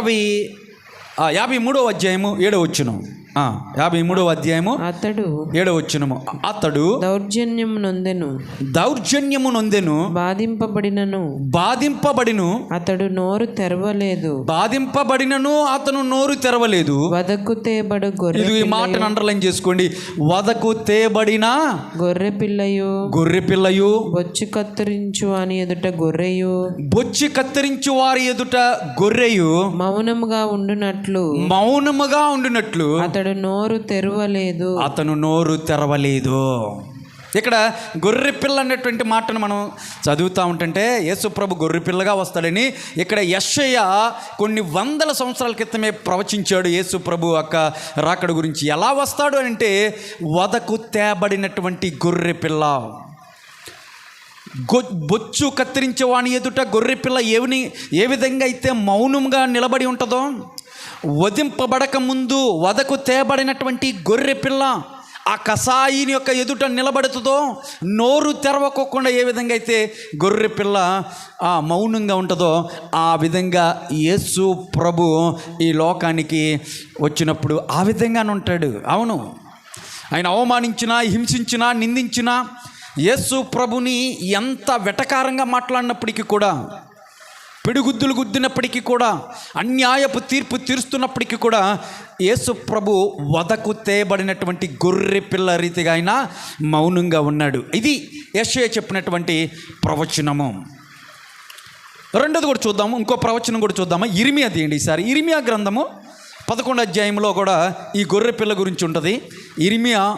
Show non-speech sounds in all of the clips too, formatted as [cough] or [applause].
యాభై యాభై మూడో అధ్యాయము ఏడో వచ్చును యాభై మూడో అధ్యాయము అతడు ఏడో వచ్చును అతడు దౌర్జన్యం నొందెను. దౌర్జన్యము నొందెను. బాధింపబడినను. బాధింపబడిను. అతడు నోరు తెరవలేదు. బాధింపబడినను అతను నోరు తెరవలేదు. వదకు తేబడు గొర్రె ఇది ఈ మాటను అండర్లైన్ చేసుకోండి. వదకు తేబడిన గొర్రె పిల్లయు. గొర్రె పిల్లయు. బొచ్చు కత్తిరించు అని ఎదుట గొర్రెయు. బొచ్చి కత్తిరించు వారి ఎదుట గొర్రెయు. మౌనముగా ఉండునట్లు. మౌనముగా ఉండినట్లు. అతడు నోరు తెరవలేదు. అతను నోరు తెరవలేదు. ఇక్కడ గొర్రె పిల్ల అనేటువంటి మాటను మనం చదువుతూ ఉంటుంటే యేసుప్రభు గొర్రె పిల్లగా వస్తాడని ఇక్కడ యశయ్య కొన్ని వందల సంవత్సరాల క్రితమే ప్రవచించాడు యేసుప్రభు యొక్క రాకడ గురించి. ఎలా వస్తాడు అంటే వదకు తేబడినటువంటి గొర్రె పిల్ల. గొ బొచ్చు కత్తిరించేవాని ఎదుట గొర్రె పిల్ల ఏవిని ఏ విధంగా అయితే మౌనంగా నిలబడి ఉంటుందో వధింపబడక ముందు వదకు తేబడినటువంటి గొర్రె పిల్ల ఆ కసాయిని యొక్క ఎదుట నిలబడుతుందో నోరు తెరవకోకుండా ఏ విధంగా అయితే గొర్రె పిల్ల ఆ మౌనంగా ఉంటుందో ఆ విధంగా యేసు ప్రభు ఈ లోకానికి వచ్చినప్పుడు ఆ విధంగానే ఉంటాడు. అవును. ఆయన అవమానించినా హింసించినా నిందించినా యేసు ప్రభుని ఎంత వెటకారంగా మాట్లాడినప్పటికీ కూడా పిడిగుద్దులు గుద్దినప్పటికీ కూడా అన్యాయపు తీర్పు తీరుస్తున్నప్పటికీ కూడా యేసు ప్రభు వదకు తేయబడినటువంటి గొర్రె పిల్ల రీతిగా ఆయన మౌనంగా ఉన్నాడు. ఇది యశయ చెప్పినటువంటి ప్రవచనము. రెండోది కూడా చూద్దాము ఇంకో ప్రవచనం కూడా చూద్దామా. ఇరిమియా తీయండి ఈసారి. ఇరిమియా గ్రంథము పదకొండు అధ్యాయంలో కూడా ఈ గొర్రె పిల్ల గురించి ఉంటుంది. ఇరిమియా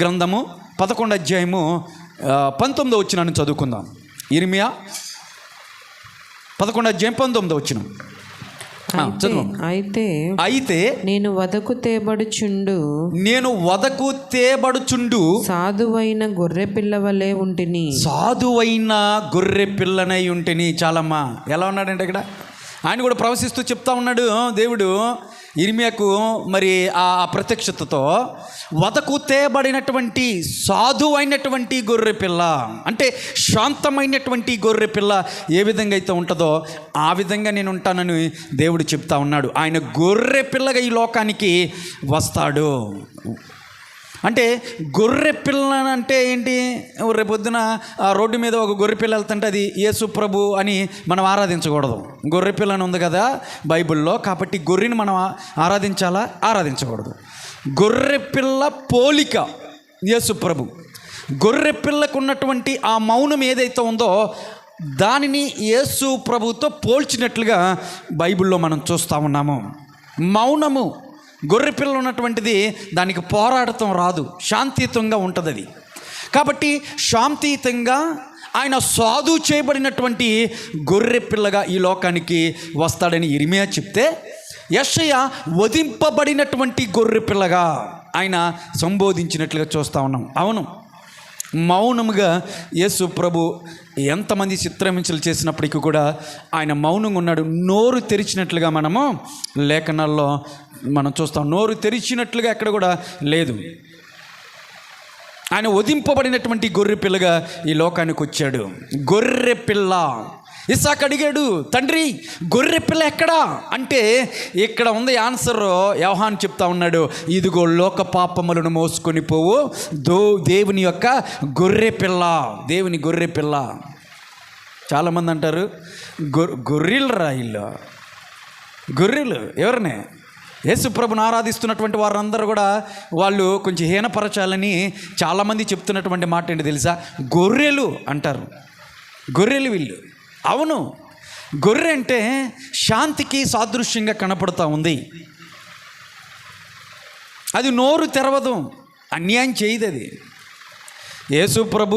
గ్రంథము పదకొండు అధ్యాయము ఆ, పంతొమ్మిదో వచ్చినాన్ని చదువుకుందాం. ఇరిమియా పదకొండు అధ్యాయం పంతొమ్మిదో వచ్చిన అయితే అయితే నేను వదకు తేబడుచుండు. నేను వదకు తేబడుచుండు. సాధువైన గొర్రె పిల్ల వలె ఉంటిని. సాధువైన గొర్రె పిల్లనై ఉంటేని చాలమ్మా. ఎలా ఉన్నాడంటే ఇక్కడ? ఆయన కూడా ప్రవశిస్తూ చెప్తా ఉన్నాడు దేవుడు ఇర్మియాకు మరి ఆ ఆ ప్రత్యక్షతతో వదకు తేబడినటువంటి సాధు అయినటువంటి గొర్రె పిల్ల అంటే శాంతమైనటువంటి గొర్రె పిల్ల ఏ విధంగా అయితే ఉంటుందో ఆ విధంగా నేను ఉంటానని దేవుడు చెప్తా ఉన్నాడు. ఆయన గొర్రె పిల్లగా ఈ లోకానికి వస్తాడు. అంటే గొర్రె పిల్ల అంటే ఏంటి? రేపొద్దున ఆ రోడ్డు మీద ఒక గొర్రె పిల్ల వెళ్తుంటే అది యేసు ప్రభు అని మనం ఆరాధించకూడదు. గొర్రె పిల్ల అని ఉంది కదా బైబిల్లో కాబట్టి గొర్రెని మనం ఆరాధించాలా? ఆరాధించకూడదు. గొర్రె పిల్ల పోలిక యేసు ప్రభు. గొర్రె పిల్లకు ఉన్నటువంటి ఆ మౌనం ఏదైతే ఉందో దానిని యేసు ప్రభుతో పోల్చినట్లుగా బైబిల్లో మనం చూస్తూ ఉన్నాము. మౌనము గొర్రె పిల్ల ఉన్నటువంటిది దానికి పోరాడటం రాదు శాంతియుతంగా ఉంటుంది అది కాబట్టి శాంతియుతంగా ఆయన సాధు చేయబడినటువంటి గొర్రె పిల్లగా ఈ లోకానికి వస్తాడని ఇరిమియా చెప్తే యశయ్య వధింపబడినటువంటి గొర్రె పిల్లగా ఆయన సంబోధించినట్లుగా చూస్తూ ఉన్నాం. అవును. మౌనముగా యేసు ప్రభు ఎంతమంది చిత్రహింసలు చేసినప్పటికీ కూడా ఆయన మౌనంగా ఉన్నాడు. నోరు తెరిచినట్లుగా మనము లేఖనాల్లో మనం చూస్తాం. నోరు తెరిచినట్లుగా ఎక్కడ కూడా లేదు. ఆయన వధింపబడినటువంటి గొర్రె పిల్లగా ఈ లోకానికి వచ్చాడు. గొర్రె పిల్ల ఇసాక్ అడిగాడు తండ్రి గొర్రె పిల్ల ఎక్కడా? అంటే ఇక్కడ ఉంది ఆన్సర్. యవహాన్ చెప్తా ఉన్నాడు ఇదిగో లోక పాపములను మోసుకొని పోవు దో దేవుని యొక్క గొర్రె పిల్ల దేవుని గొర్రె పిల్ల. చాలామంది అంటారు గొర్రెలు గొర్రెలు రాయిల్లో గొర్రెలు? ఎవరిని? యేసుప్రభుని ఆరాధిస్తున్నటువంటి వారందరూ కూడా వాళ్ళు కొంచెం హీనపరచాలని చాలామంది చెప్తున్నటువంటి మాట ఏంటి తెలుసా? గొర్రెలు అంటారు. గొర్రెలు వీళ్ళు. అవును. గొర్రె అంటే శాంతికి సాదృశ్యంగా కనపడుతూ ఉంది. అది నోరు తెరవదు. అన్యాయం చేయదు అది యేసు ప్రభు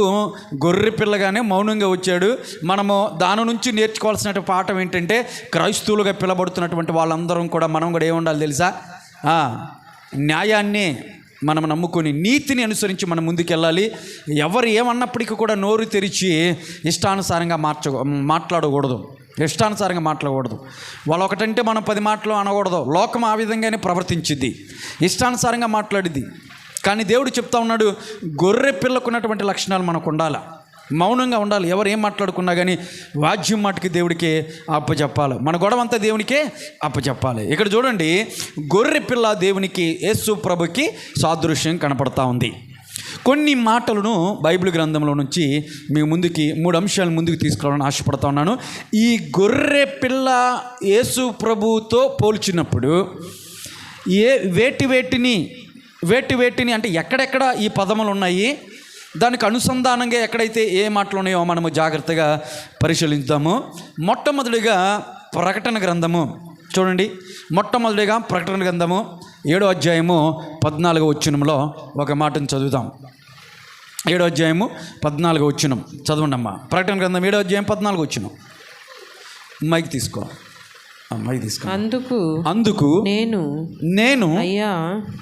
గొర్రె పిల్లగానే మౌనంగా వచ్చాడు. మనము దాని నుంచి నేర్చుకోవాల్సిన పాఠం ఏంటంటే క్రైస్తవులుగా పిలబడుతున్నటువంటి వాళ్ళందరం కూడా మనం కూడా ఏముండాలి తెలుసా? న్యాయాన్ని మనం నమ్ముకొని నీతిని అనుసరించి మనం ముందుకెళ్ళాలి. ఎవరు ఏమన్నప్పటికీ కూడా నోరు తెరిచి ఇష్టానుసారంగా మార్చ మాట్లాడకూడదు. ఇష్టానుసారంగా మాట్లాడకూడదు. వాళ్ళు ఒకటంటే మనం పది మాటలు అనకూడదు. లోకం ఆ విధంగానే ప్రవర్తించిద్ది. ఇష్టానుసారంగా మాట్లాడిద్ది. కానీ దేవుడు చెప్తా ఉన్నాడు గొర్రె పిల్లకున్నటువంటి లక్షణాలు మనకు ఉండాలా? మౌనంగా ఉండాలి. ఎవరు ఏం మాట్లాడుకున్నా కానీ వాద్యం మాటకి దేవుడికే అప్పచెప్పాలి. మన గొడవ అంతా దేవునికే అప్పచెప్పాలి. ఇక్కడ చూడండి గొర్రె పిల్ల దేవునికి యేసు ప్రభుకి సాదృశ్యం కనపడతా ఉంది. కొన్ని మాటలను బైబిల్ గ్రంథంలో నుంచి మీ ముందుకి మూడు అంశాలు ముందుకు తీసుకురావాలని ఆశపడతా ఉన్నాను. ఈ గొర్రె పిల్ల యేసు ప్రభుతో పోల్చినప్పుడు ఏ వేటి వేటిని వేటి వేటిని అంటే ఎక్కడెక్కడ ఈ పదములు ఉన్నాయి? దానికి అనుసంధానంగా ఎక్కడైతే ఏ మాటలు ఉన్నాయో మనము జాగ్రత్తగా పరిశీలిద్దాము. మొట్టమొదటిగా ప్రకటన గ్రంథము. చూడండి. మొట్టమొదటిగా ప్రకటన గ్రంథము ఏడో అధ్యాయము పద్నాలుగో వచ్చినంలో ఒక మాటను చదువుదాం. ఏడో అధ్యాయము పద్నాలుగో వచ్చినం చదవండి అమ్మా ప్రకటన గ్రంథం ఏడో అధ్యాయం పద్నాలుగు వచ్చినం మైక్ తీసుకో. మైక్ తీసుకో అందుకు అందుకు నేను నేను అయ్యా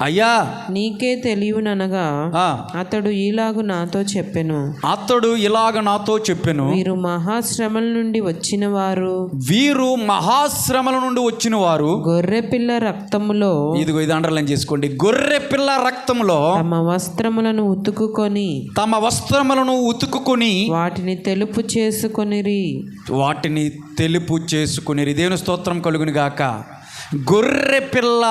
అయ్యా నీకే తెలియననగా ఆ, అతడు ఈలాగు నాతో చెప్పెను. అతడు ఇలాగ నాతో చెప్పెను. వీరు మహాశ్రమల నుండి వచ్చిన వారు వీరు మహాశ్రమల నుండి వచ్చిన వారు గొర్రెపిల్ల రక్తములో ఇదిగో ఇది అండర్లైన్ చేసుకోండి. గొర్రె పిల్ల రక్తంలో తమ వస్త్రములను ఉతుకుకొని తమ వస్త్రములను ఉతుకుకొని వాటిని తెలుపు చేసుకొనిరి. వాటిని తెలుపు చేసుకుని దేవుని స్తోత్రం కలుగుని గాక. గొర్రె పిల్ల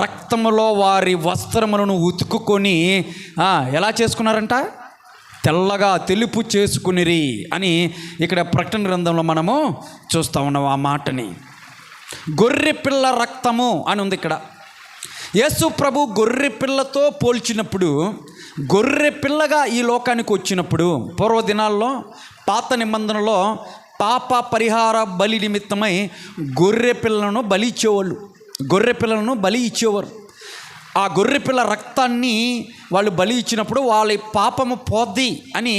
రక్తములో వారి వస్త్రములను ఉతుకుకొని ఎలా చేసుకున్నారంట? తెల్లగా తెలుపు చేసుకునిరి అని ఇక్కడ ప్రకటన గ్రంథంలో మనము చూస్తూ ఉన్నాం ఆ మాటని. గొర్రె పిల్ల రక్తము అని ఉంది ఇక్కడ. యేసు ప్రభు గొర్రె పిల్లతో పోల్చినప్పుడు గొర్రె పిల్లగా ఈ లోకానికి వచ్చినప్పుడు పూర్వ దినాల్లో పాత నిబంధనలో పాప పరిహార బలి నిమిత్తమై గొర్రె పిల్లలను బలి ఇచ్చేవాళ్ళు. గొర్రె పిల్లలను బలి ఇచ్చేవారు. ఆ గొర్రె పిల్ల రక్తాన్ని వాళ్ళు బలి ఇచ్చినప్పుడు వాళ్ళ పాపము పోద్ది అని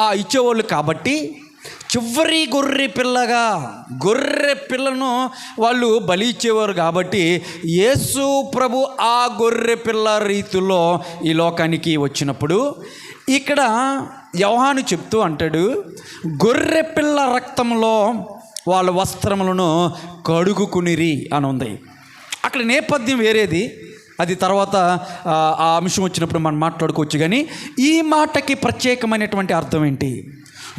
ఆ ఇచ్చేవాళ్ళు కాబట్టి చివరి గొర్రె పిల్లగా గొర్రె పిల్లను వాళ్ళు బలి ఇచ్చేవారు కాబట్టి యేసు ప్రభు ఆ గొర్రె పిల్ల రీతిలో ఈ లోకానికి వచ్చినప్పుడు ఇక్కడ యవహాను చెప్తూ అంటాడు గొర్రె పిల్ల రక్తంలో వాళ్ళ వస్త్రములను కడుగుకునిరి అని ఉంది. అక్కడ నేపథ్యం వేరేది. అది తర్వాత ఆ, ఆ అంశం వచ్చినప్పుడు మనం మాట్లాడుకోవచ్చు. కానీ ఈ మాటకి ప్రత్యేకమైనటువంటి అర్థం ఏంటి?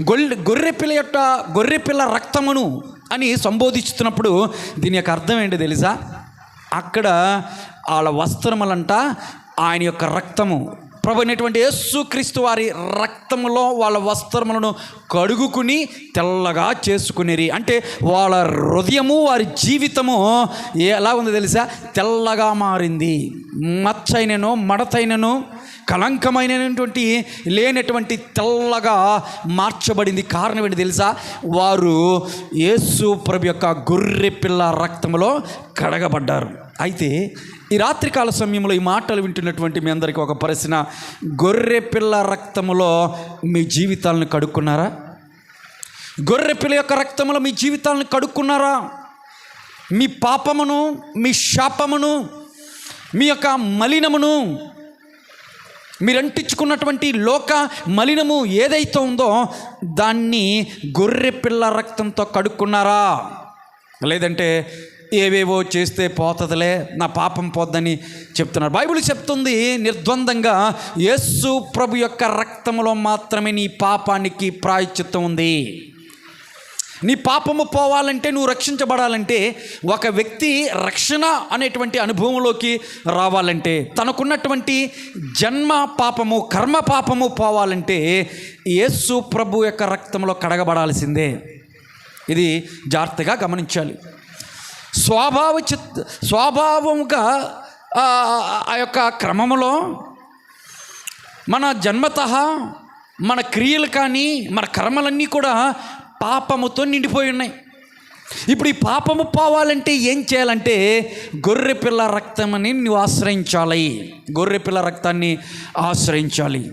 గొల్లె గొర్రెపిల్ల యొక్క గొర్రెపిల్ల రక్తమును అని సంబోధిస్తున్నప్పుడు దీని యొక్క అర్థం ఏంటి తెలుసా? అక్కడ వాళ్ళ వస్త్రములంట ఆయన యొక్క రక్తము ప్రభు అయినటువంటి యేసుక్రీస్తు వారి రక్తములో వాళ్ళ వస్త్రములను కడుగుకుని తెల్లగా చేసుకునేరి. అంటే వాళ్ళ హృదయము వారి జీవితము ఎలా ఉందో తెలుసా? తెల్లగా మారింది. మచ్చైనను మడతైనను కళంకమైనటువంటి లేనటువంటి తెల్లగా మార్చబడింది. కారణం ఏంటి తెలుసా? వారు యేసు ప్రభు యొక్క గొర్రె పిల్ల రక్తములో కడగబడ్డారు. అయితే ఈ రాత్రికాల సమయంలో ఈ మాటలు వింటున్నటువంటి మీ అందరికీ ఒక ప్రశ్న. గొర్రె పిల్ల రక్తములో మీ జీవితాలను కడుక్కున్నారా? గొర్రె పిల్ల యొక్క రక్తములో మీ జీవితాలను కడుక్కున్నారా? మీ పాపమును మీ శాపమును మీ యొక్క మలినమును మీరు అంటించుకున్నటువంటి లోక మలినము ఏదైతే ఉందో దాన్ని గొర్రె పిల్ల రక్తంతో కడుక్కున్నారా? లేదంటే ఏవేవో చేస్తే పోతుందిలే నా పాపం పోద్దని చెప్తున్నారు. బైబిల్ చెప్తుంది నిర్ద్వందంగా యేసు ప్రభు యొక్క రక్తంలో మాత్రమే నీ పాపానికి ప్రాయచిత్తం ఉంది. నీ పాపము పోవాలంటే నువ్వు రక్షించబడాలంటే ఒక వ్యక్తి రక్షణ అనేటువంటి అనుభవంలోకి రావాలంటే తనకున్నటువంటి జన్మ పాపము కర్మ పాపము పోవాలంటే యేసు ప్రభు యొక్క రక్తంలో కడగబడాల్సిందే. ఇది జాగ్రత్తగా గమనించాలి. స్వభావ చిత్ స్వభావముగా ఆ ఆ యొక్క క్రమములో మన జన్మత మన క్రియలు కానీ మన కర్మలన్నీ కూడా పాపముతో నిండిపోయి ఉన్నాయి. ఇప్పుడు ఈ పాపము పోవాలంటే ఏం చేయాలంటే గొర్రె పిల్ల రక్తమని నువ్వు ఆశ్రయించాలి. గొర్రె పిల్ల రక్తాన్ని ఆశ్రయించాలి.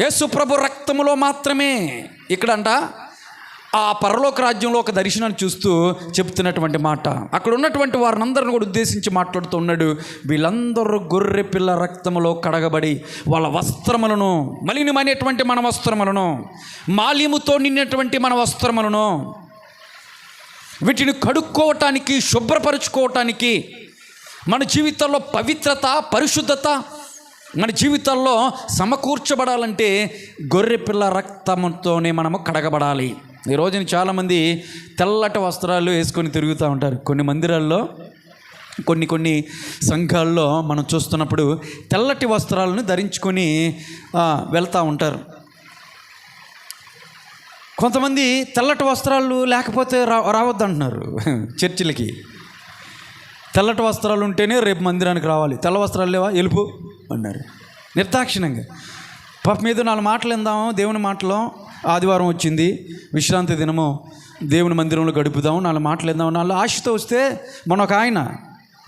యేసు రక్తములో మాత్రమే. ఇక్కడంట ఆ పరలోక రాజ్యంలో ఒక దర్శనాన్ని చూస్తూ చెప్తున్నటువంటి మాట. అక్కడ ఉన్నటువంటి వారినందరిని కూడా ఉద్దేశించి మాట్లాడుతూ ఉన్నాడు. వీళ్ళందరూ గొర్రె పిల్ల రక్తములో కడగబడి వాళ్ళ వస్త్రములను మలినమైనటువంటి మన వస్త్రములను మాల్యముతో నిన్నటువంటి మన వస్త్రములను వీటిని కడుక్కోవటానికి శుభ్రపరుచుకోవటానికి మన జీవితంలో పవిత్రత పరిశుద్ధత మన జీవితాల్లో సమకూర్చబడాలంటే గొర్రె పిల్ల రక్తంతోనే మనము కడగబడాలి. ఈ రోజున చాలామంది తెల్లటి వస్త్రాలు వేసుకొని తిరుగుతూ ఉంటారు. కొన్ని మందిరాల్లో కొన్ని కొన్ని సంఘాల్లో మనం చూస్తున్నప్పుడు తెల్లటి వస్త్రాలను ధరించుకొని వెళ్తూ ఉంటారు. కొంతమంది తెల్లటి వస్త్రాలు లేకపోతే రా రావద్దంటున్నారు [laughs] చర్చిలకి. తెల్లటి వస్త్రాలు ఉంటేనే రేపు మందిరానికి రావాలి. తెల్ల వస్త్రాలు లేవా? ఎలుపు అన్నారు. నిర్దాక్షిణంగా పాప మీద నాలుగు మాటలు ఇందాము దేవుని మాటలు ఆదివారం వచ్చింది. విశ్రాంతి దినము. దేవుని మందిరంలో గడుపుదాం. నాలుగు మాటలు విందాం. నాలుగు ఆశతో వస్తే మన ఒక ఆయన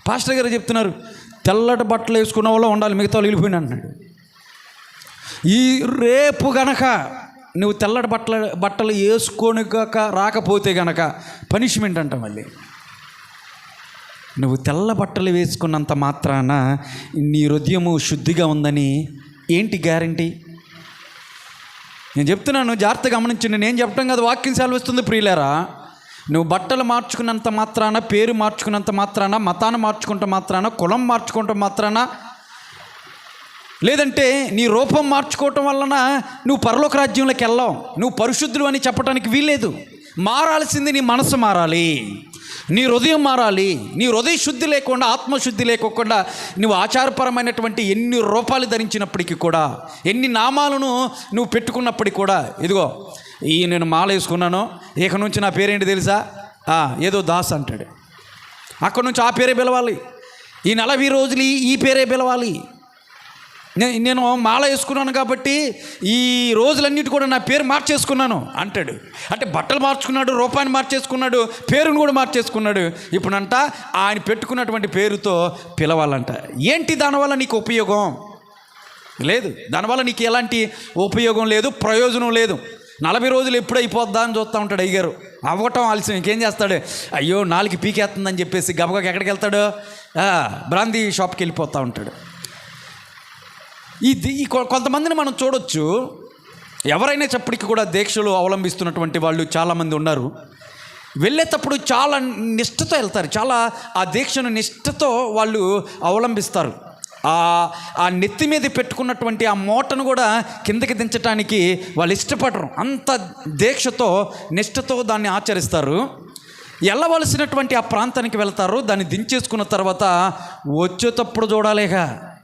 పాస్టర్ గారు చెప్తున్నారు తెల్లటి బట్టలు వేసుకున్న వాళ్ళు ఉండాలి మిగతా వాళ్ళు వెళ్ళిపోయిన ఈ రేపు గనక నువ్వు తెల్లటి బట్టలు బట్టలు వేసుకొని కాక రాకపోతే గనక పనిష్మెంట్ అంట మళ్ళీ. నువ్వు తెల్ల బట్టలు వేసుకున్నంత మాత్రాన నీ హృదయము శుద్ధిగా ఉందని ఏంటి గ్యారంటీ? నేను చెప్తున్నాను జాగ్రత్త గమనించండి నేను చెప్పడం కదా వాక్యం సెలవిస్తుంది ప్రియులేరా. నువ్వు బట్టలు మార్చుకున్నంత మాత్రాన పేరు మార్చుకున్నంత మాత్రాన మతాన్ని మార్చుకుంటే మాత్రాన కులం మార్చుకుంటే మాత్రాన లేదంటే నీ రూపం మార్చుకోవటం వలన నువ్వు పరలోక రాజ్యంలోకి వెళ్ళావు. నువ్వు పరిశుద్ధులు అని చెప్పడానికి వీల్లేదు. మారాల్సింది నీ మనసు మారాలి. నీ హృదయం మారాలి నీ హృదయ శుద్ధి లేకుండా ఆత్మశుద్ధి లేకోకుండా నువ్వు ఆచారపరమైనటువంటి ఎన్ని రూపాలు ధరించినప్పటికీ కూడా ఎన్ని నామాలను నువ్వు పెట్టుకున్నప్పటికీ కూడా ఇదిగో ఈ నేను మాల వేసుకున్నాను ఇక నుంచి నా పేరేంటి తెలుసా? ఏదో దాస్ అంటాడు. అక్కడ నుంచి ఆ పేరే పిలవాలి. ఈ నలభై రోజులు ఈ పేరే పిలవాలి. నేను నేను మాల వేసుకున్నాను కాబట్టి ఈ రోజులన్నిటి కూడా నా పేరు మార్చేసుకున్నాను అంటాడు. అంటే బట్టలు మార్చుకున్నాడు రూపాన్ని మార్చేసుకున్నాడు పేరును కూడా మార్చేసుకున్నాడు. ఇప్పుడంట ఆయన పెట్టుకున్నటువంటి పేరుతో పిలవాలంట. ఏంటి దానివల్ల నీకు ఉపయోగం? లేదు. దానివల్ల నీకు ఎలాంటి ఉపయోగం లేదు ప్రయోజనం లేదు. నలభై రోజులు ఎప్పుడు అయిపోద్దా అని చూస్తూ ఉంటాడు అయ్యారు అవ్వటం ఆలస్యం. ఇంకేం చేస్తాడు? అయ్యో నాలుగు పీకేస్తుందని చెప్పేసి గబగబా ఎక్కడికి వెళ్తాడు? బ్రాందీ షాప్కి వెళ్ళిపోతూ ఉంటాడు. ఇది ఈ కొ- కొంతమందిని మనం చూడొచ్చు. ఎవరైనా చెప్పటికి కూడా దీక్షలు అవలంబిస్తున్నటువంటి వాళ్ళు చాలామంది ఉన్నారు. వెళ్ళేటప్పుడు చాలా నిష్ఠతో వెళ్తారు. చాలా ఆ దీక్షను నిష్ఠతో వాళ్ళు అవలంబిస్తారు. ఆ ఆ నెత్తి మీద పెట్టుకున్నటువంటి ఆ మూటను కూడా కిందకి దించడానికి వాళ్ళు ఇష్టపడరు. అంత దీక్షతో నిష్ఠతో దాన్ని ఆచరిస్తారు. వెళ్ళవలసినటువంటి ఆ ప్రాంతానికి వెళ్తారు. దాన్ని దించేసుకున్న తర్వాత వచ్చేటప్పుడు చూడాలేగా.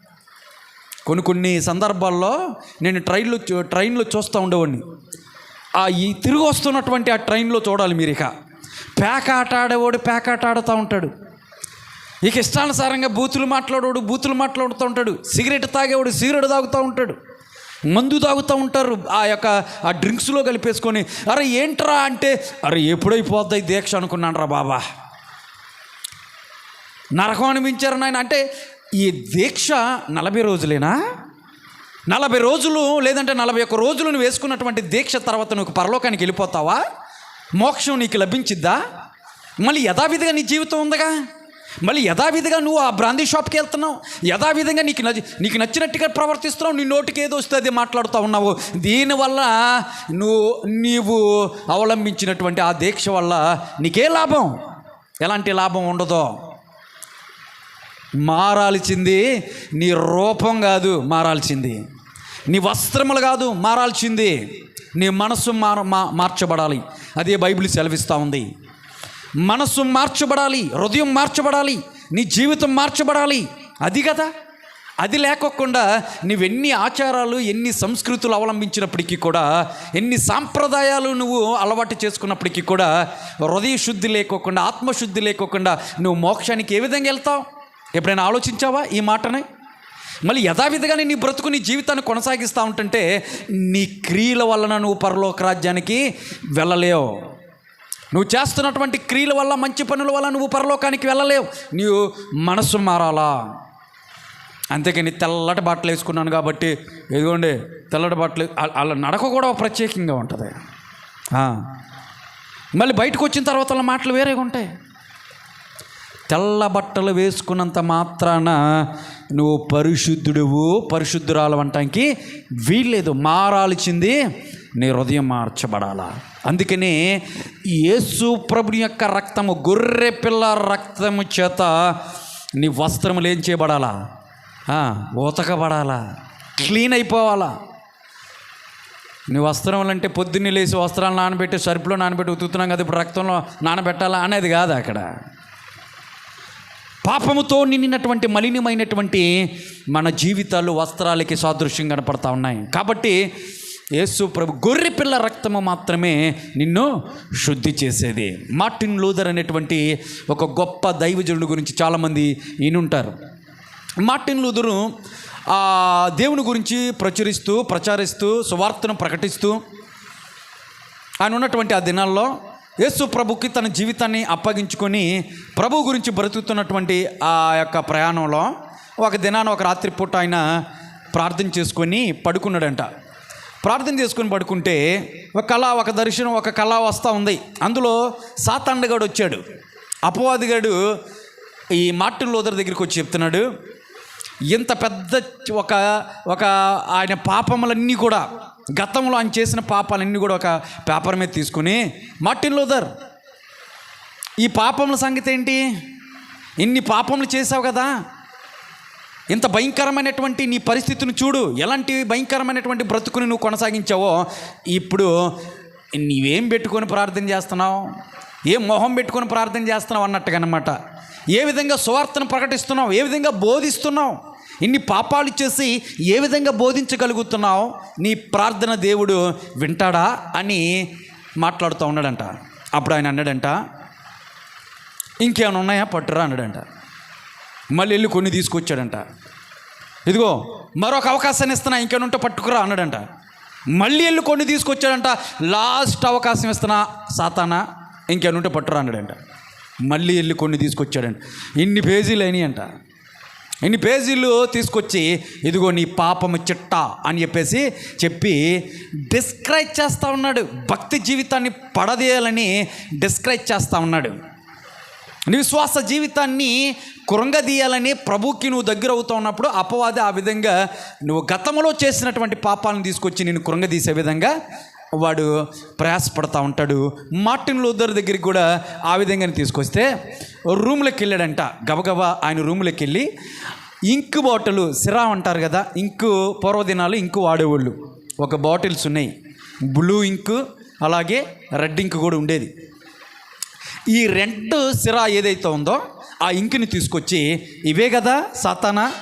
కొన్ని కొన్ని సందర్భాల్లో నేను ట్రైన్లో చూ- ట్రైన్లో చూస్తూ ఉండేవాడిని. ఆ ఈ తిరిగి వస్తున్నటువంటి ఆ ట్రైన్లో చూడాలి మీరు ఇక. పేకాట ఆడేవాడు పేకాట ఆడుతూ ఉంటాడు. ఇక ఇష్టానుసారంగా బూతులు మాట్లాడేవాడు బూతులు మాట్లాడుతూ ఉంటాడు. సిగరెట్ తాగేవాడు సిగరెట్ తాగుతూ ఉంటాడు. మందు తాగుతూ ఉంటారు. ఆ యొక్క ఆ డ్రింక్స్లో కలిపేసుకొని అరే ఏంట్రా అంటే అరే ఎప్పుడైపోద్ది దీక్ష అనుకున్నాను రా బాబా. నరకం అనిపించారు నాయన. అంటే ఈ దీక్ష నలభై రోజులేనా? నలభై రోజులు లేదంటే నలభై ఒక్క రోజులు నువ్వు వేసుకున్నటువంటి దీక్ష తర్వాత నువ్వు పరలోకానికి వెళ్ళిపోతావా? మోక్షం నీకు లభించిద్దా? మళ్ళీ యథావిధిగా నీ జీవితం ఉందగా? మళ్ళీ యథావిధిగా నువ్వు ఆ బ్రాందీ షాప్కి వెళ్తున్నావు? యథావిధంగా నీకు నచ్చి నీకు నచ్చినట్టుగా ప్రవర్తిస్తున్నావు? నీ నోటికి ఏదో వస్తే అది మాట్లాడుతూ ఉన్నావు? దీనివల్ల నువ్వు నీవు అవలంబించినటువంటి ఆ దీక్ష వల్ల నీకే లాభం. ఎలాంటి లాభం ఉండదో? మారాల్చింది నీ రూపం కాదు మారాల్సింది. నీ వస్త్రములు కాదు మారాల్చింది నీ మనస్సు మార మా- మార్చబడాలి. అదే బైబిల్ సెలవిస్తూ ఉంది. మనస్సు మార్చబడాలి హృదయం మార్చబడాలి నీ జీవితం మార్చబడాలి. అది కదా. అది లేకోకుండా నువ్వెన్ని ఆచారాలు ఎన్ని సంస్కృతులు అవలంబించినప్పటికీ కూడా ఎన్ని సాంప్రదాయాలు నువ్వు అలవాటు చేసుకున్నప్పటికీ కూడా హృదయ శుద్ధి లేకోకుండా ఆత్మశుద్ధి లేకోకుండా నువ్వు మోక్షానికి ఏ విధంగా వెళ్తావు? ఎప్పుడైనా ఆలోచించావా ఈ మాటని? మళ్ళీ యథావిధిగానే నీ బ్రతుకు నీ జీవితాన్ని కొనసాగిస్తూ ఉంటుంటే నీ క్రియల వలన నువ్వు పరలోక రాజ్యానికి వెళ్ళలేవు. నువ్వు చేస్తున్నటువంటి క్రియల వల్ల మంచి పనుల వల్ల నువ్వు పరలోకానికి వెళ్ళలేవు. నీవు మనస్సు మారాలా? అంతేకాని తెల్లటి బట్టలు వేసుకున్నాను కాబట్టి ఎదుగోండి తెల్లటి బట్టలు అలా నడక కూడా ప్రత్యేకంగా ఉంటుంది. మళ్ళీ బయటకు వచ్చిన తర్వాత వాళ్ళ మాటలు వేరేగా ఉంటాయి. తెల్ల బట్టలు వేసుకున్నంత మాత్రాన నువ్వు పరిశుద్ధుడువు పరిశుద్ధురాలు అనటానికి వీల్లేదు. మారాల్సింది నీ హృదయం మార్చబడాలా? అందుకని యేసు ప్రభుని యొక్క రక్తము గొర్రె పిల్ల రక్తము చేత నీ వస్త్రములు ఏం చేయబడాలా? ఉతకబడాలా క్లీన్ అయిపోవాలా? నీ వస్త్రములు అంటే పొద్దున్నే లేచి వస్త్రాలు నానబెట్టి సరుపులో నానబెట్టి ఉతుకుతున్నాం కదా ఇప్పుడు రక్తంలో నానబెట్టాలా? అనేది కాదు అక్కడ. పాపముతో నిండినటువంటి మలినమైనటువంటి మన జీవితాలు వస్త్రాలకి సాదృశ్యం కనపడతా ఉన్నాయి. కాబట్టి యేసు ప్రభు గొర్రె పిల్ల రక్తము మాత్రమే నిన్ను శుద్ధి చేసేది. మార్టిన్ లూథర్ అనేటువంటి ఒక గొప్ప దైవజనుడి గురించి చాలామంది ఈయనుంటారు మార్టిన్ లూథరు ఆ దేవుని గురించి ప్రచురిస్తూ ప్రచారిస్తూ సువార్తను ప్రకటిస్తూ ఆయన ఉన్నటువంటి ఆ దినాల్లో యేసు ప్రభుకి తన జీవితాన్ని అప్పగించుకొని ప్రభు గురించి బ్రతుకుతున్నటువంటి ఆ యొక్క ప్రయాణంలో ఒక దినాన ఒక రాత్రిపూట ఆయన ప్రార్థన చేసుకొని పడుకున్నాడంట. ప్రార్థన చేసుకొని పడుకుంటే ఒక కళ ఒక దర్శనం ఒక కళ వస్తూ ఉంది. అందులో సాతాండగాడు వచ్చాడు. అపవాదిగాడు ఈ మార్టిన్ లోదర్ దగ్గరికి వచ్చి చెప్తున్నాడు ఇంత పెద్ద ఒక ఒక ఆయన పాపములన్నీ కూడా గతంలో ఆయన చేసిన పాపాలన్నీ కూడా ఒక పేపర్ మీద తీసుకుని మార్టిన్ లోదర్ ఈ పాపముల సంగతి ఏంటి? ఇన్ని పాపములు చేసావు కదా? ఇంత భయంకరమైనటువంటి నీ పరిస్థితిని చూడు. ఎలాంటి భయంకరమైనటువంటి బ్రతుకుని నువ్వు కొనసాగించావో? ఇప్పుడు నీవేం పెట్టుకొని ప్రార్థన చేస్తున్నావు? ఏ మొహం పెట్టుకొని ప్రార్థన చేస్తున్నావు? అన్నట్టుగా అనమాట ఏ విధంగా సువార్తను ప్రకటిస్తున్నావు? ఏ విధంగా బోధిస్తున్నావు? ఇన్ని పాపాలు చేసి ఏ విధంగా బోధించగలుగుతున్నావు? నీ ప్రార్థన దేవుడు వింటాడా అని మాట్లాడుతూ ఉన్నాడంట. అప్పుడు ఆయన అన్నాడంట ఇంకేమైనా ఉన్నాయా? పట్టురా అన్నాడంట. మళ్ళీ వెళ్ళి కొన్ని తీసుకొచ్చాడంట. ఇదిగో మరొక అవకాశాన్ని ఇస్తున్నా ఇంకేమైనా ఉంటే పట్టుకురా అన్నాడంట. మళ్ళీ వెళ్ళి కొన్ని తీసుకొచ్చాడంట. లాస్ట్ అవకాశం ఇస్తున్నా సాతానా ఇంకేమైనా ఉంటే పట్టురా అన్నాడంట. మళ్ళీ వెళ్ళి కొన్ని తీసుకొచ్చాడంట. ఇన్ని పేజీలు అయినాయి అంట ఇన్ని పేజీలు తీసుకొచ్చి ఇదిగో నీ పాపము చిట్ట అని చెప్పేసి చెప్పి డిస్క్రైబ్ చేస్తూ ఉన్నాడు. భక్తి జీవితాన్ని పడదేయాలని డిస్క్రైబ్ చేస్తూ ఉన్నాడు. నీ విశ్వాస జీవితాన్ని కృంగదీయాలని ప్రభుకి నువ్వు దగ్గర అవుతా ఉన్నప్పుడు అపవాది ఆ విధంగా నువ్వు గతంలో చేసినటువంటి పాపాలను తీసుకొచ్చి నేను కృంగదీసే విధంగా వాడు ప్రయాసపడతా ఉంటాడు. మార్టిన్ లూథర్ దగ్గరికి కూడా ఆ విధంగానే తీసుకొస్తే రూమ్లోకి వెళ్ళాడంట గబగబా ఆయన రూమ్లోకి వెళ్ళి ఇంక్ బాటిల్ సిరా అంటారు కదా ఇంకు పూర్వదినాలు ఇంకు వాడేవాళ్ళు. ఒక బాటిల్స్ ఉన్నాయి. బ్లూ ఇంకు అలాగే రెడ్ ఇంకు కూడా ఉండేది. ఈ రెంట్ సిరా ఏదైతే ఉందో ఆ ఇంకుని తీసుకొచ్చి ఇవే కదా సాతానా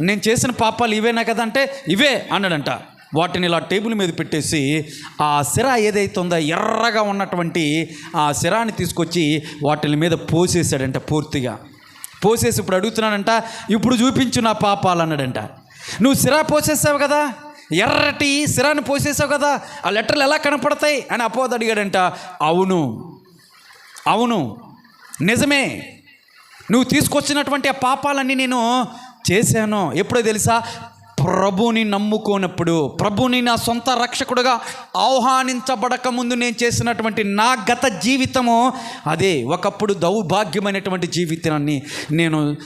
నేను చేసిన పాపాలు ఇవేనా కదా? అంటే ఇవే అన్నాడంట. వాటిని ఇలా టేబుల్ మీద పెట్టేసి ఆ సిరా ఏదైతే ఉందో ఎర్రగా ఉన్నటువంటి ఆ సిరాని తీసుకొచ్చి వాటిని మీద పోసేసాడంట పూర్తిగా. పోసేసి ఇప్పుడు అడుగుతున్నాడంట ఇప్పుడు చూపించు నా పాపాలు అన్నాడంట. నువ్వు సిరా పోసేసావు కదా? ఎర్రటి సిరాని పోసేసావు కదా? ఆ లెటర్లు ఎలా కనపడతాయి? అని అపోద అడిగాడంట. అవును అవును నిజమే. నువ్వు తీసుకొచ్చినటువంటి ఆ పాపాలన్నీ నేను చేశాను. ఎప్పుడో తెలుసా? ప్రభుని నమ్ముకోనప్పుడు ప్రభుని నా సొంత రక్షకుడుగా ఆహ్వానించబడక ముందు నేను చేసినటువంటి నా గత జీవితము అదే ఒకప్పుడు దౌర్భాగ్యమైనటువంటి జీవితాన్ని నేను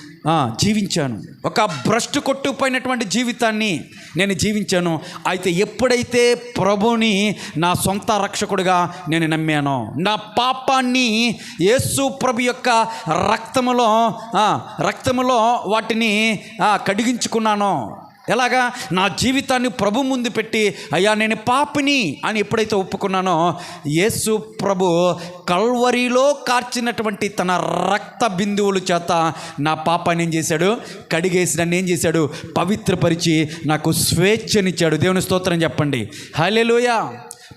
జీవించాను. ఒక భ్రష్టు కొట్టుకుపోయినటువంటి జీవితాన్ని నేను జీవించాను. అయితే ఎప్పుడైతే ప్రభుని నా సొంత రక్షకుడిగా నేను నమ్మానో నా పాపాన్ని యేసు ప్రభు యొక్క రక్తములో రక్తములో వాటిని కడిగించుకున్నాను ఎలాగా? నా జీవితాన్ని ప్రభు ముందు పెట్టి అయ్యా నేను పాపిని అని ఎప్పుడైతే ఒప్పుకున్నానో యేసు ప్రభు కల్వరిలో కార్చినటువంటి తన రక్త బిందువుల చేత నా పాపాన్ని ఏం చేశాడు? కడిగేసి నన్ను ఏం చేశాడు? పవిత్రపరిచి నాకు స్వేచ్ఛనిచ్చాడు. దేవుని స్తోత్రం చెప్పండి. హల్లెలూయా!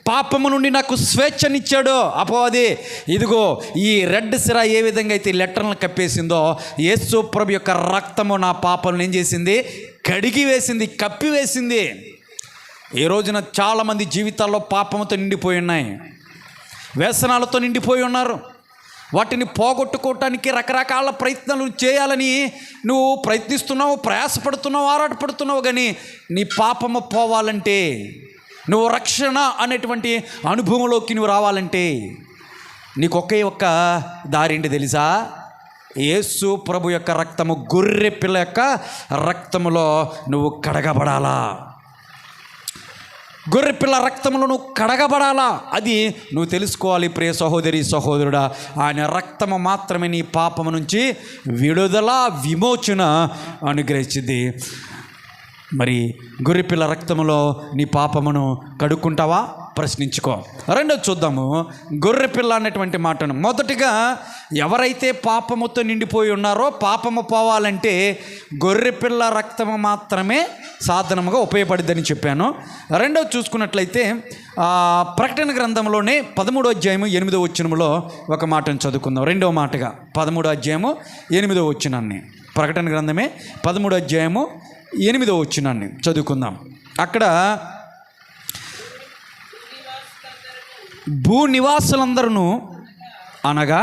పాపము నుండి నాకు స్వేచ్ఛనిచ్చాడు. అపవాది ఇదిగో ఈ రెడ్ సిరా ఏ విధంగా అయితే లెటర్లను కప్పేసిందో యేసు ప్రభు యొక్క రక్తము నా పాపలను ఏం చేసింది? కడిగి వేసింది కప్పి వేసింది. ఈ రోజున చాలామంది జీవితాల్లో పాపంతో నిండిపోయి ఉన్నాయి. వ్యసనాలతో నిండిపోయి ఉన్నారు. వాటిని పోగొట్టుకోవటానికి రకరకాల ప్రయత్నాలు చేయాలని నువ్వు ప్రయత్నిస్తున్నావు ప్రయాసపడుతున్నావు ఆరాటపడుతున్నావు కానీ నీ పాపము పోవాలంటే నువ్వు రక్షణ అనేటువంటి అనుభవంలోకి నువ్వు రావాలంటే నీకు ఒకే ఒక్క దారి తెలుసా? యేసు ప్రభు యొక్క రక్తము గొర్రె పిల్ల యొక్క రక్తములో నువ్వు కడగబడాలా? గొర్రెపిల్ల రక్తంలో నువ్వు కడగబడాలా? అది నువ్వు తెలుసుకోవాలి ప్రియ సహోదరి సహోదరుడా. ఆయన రక్తము మాత్రమే నీ పాపము నుంచి విడుదల విమోచన అనుగ్రహించింది. మరి గొర్రెపిల్ల రక్తములో నీ పాపమును కడుక్కుంటావా? ప్రశ్నించుకో. రెండో చూద్దాము. గొర్రెపిల్ల అనేటువంటి మాటను. మొదటిగా ఎవరైతే పాపముతో నిండిపోయి ఉన్నారో పాపము పోవాలంటే గొర్రెపిల్ల రక్తము మాత్రమే సాధనముగా ఉపయోగపడిద్దని చెప్పాను. రెండవ చూసుకున్నట్లయితే ప్రకటన గ్రంథంలోనే పదమూడో అధ్యాయము ఎనిమిదో వచ్చినములో ఒక మాటను చదువుకుందాం. రెండవ మాటగా పదమూడో అధ్యాయము ఎనిమిదో వచ్చినాన్ని ప్రకటన గ్రంథమే పదమూడో అధ్యాయము ఎనిమిదో వచ్చినాన్ని చదువుకుందాం. అక్కడ భూ నివాసులందరూ అనగా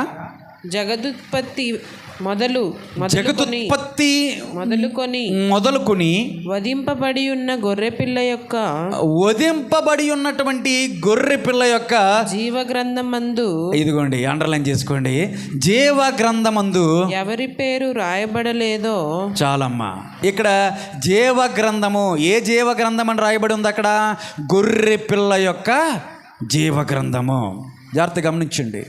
జగదుత్పత్తి మొదలు మొదలుకొని జగతుత్పత్తి మొదలుకొని మొదలుకొని వధింపబడి ఉన్న గొర్రెపిల్ల యొక్క వధింపబడి ఉన్నటువంటి గొర్రె పిల్ల యొక్క జీవ గ్రంథమందు ఇదిగోండి అండర్లైన్ చేసుకోండి. జీవ గ్రంథమందు ఎవరి పేరు రాయబడలేదో చాలమ్మా. ఇక్కడ జీవ గ్రంథము ఏ జీవ గ్రంథం అని రాయబడి ఉంది అక్కడ? గొర్రె పిల్ల యొక్క జీవ గ్రంథము జాగ్రత్త గమనించండి.